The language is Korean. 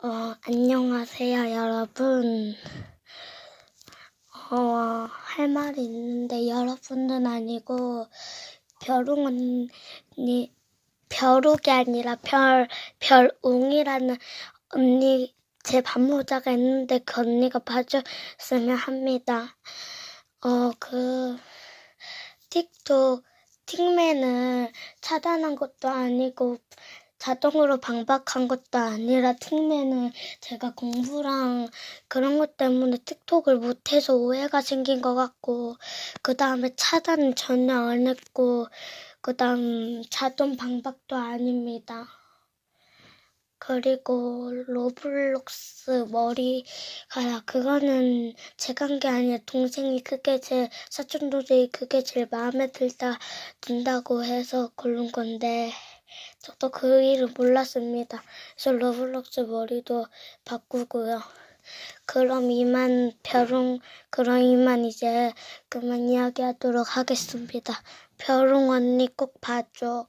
어, 안녕하세요, 여러분. 어, 할 말이 있는데, 여러분은 아니고, 벼룩 언니, 벼룩이 아니라 별, 별웅이라는 언니, 제 반모자가 있는데, 그 언니가 봐줬으면 합니다. 어, 그, 틱톡, 틱맨을 차단한 것도 아니고, 자동으로 방박한 것도 아니라 틱맨은 제가 공부랑 그런 것 때문에 틱톡을 못해서 오해가 생긴 것 같고 그 다음에 차단은 전혀 안 했고 그 다음 자동 방박도 아닙니다. 그리고 로블록스 머리카락 그거는 제가 한 게 아니라 동생이 그게 제 사촌 동생이 그게 제일 마음에 들다 든다고 해서 고른 건데 저도 그 일을 몰랐습니다. 그래서 로블록스 머리도 바꾸고요. 그럼 이만 벼롱 그럼 이만 이제 그만 이야기하도록 하겠습니다. 벼롱 언니 꼭 봐줘.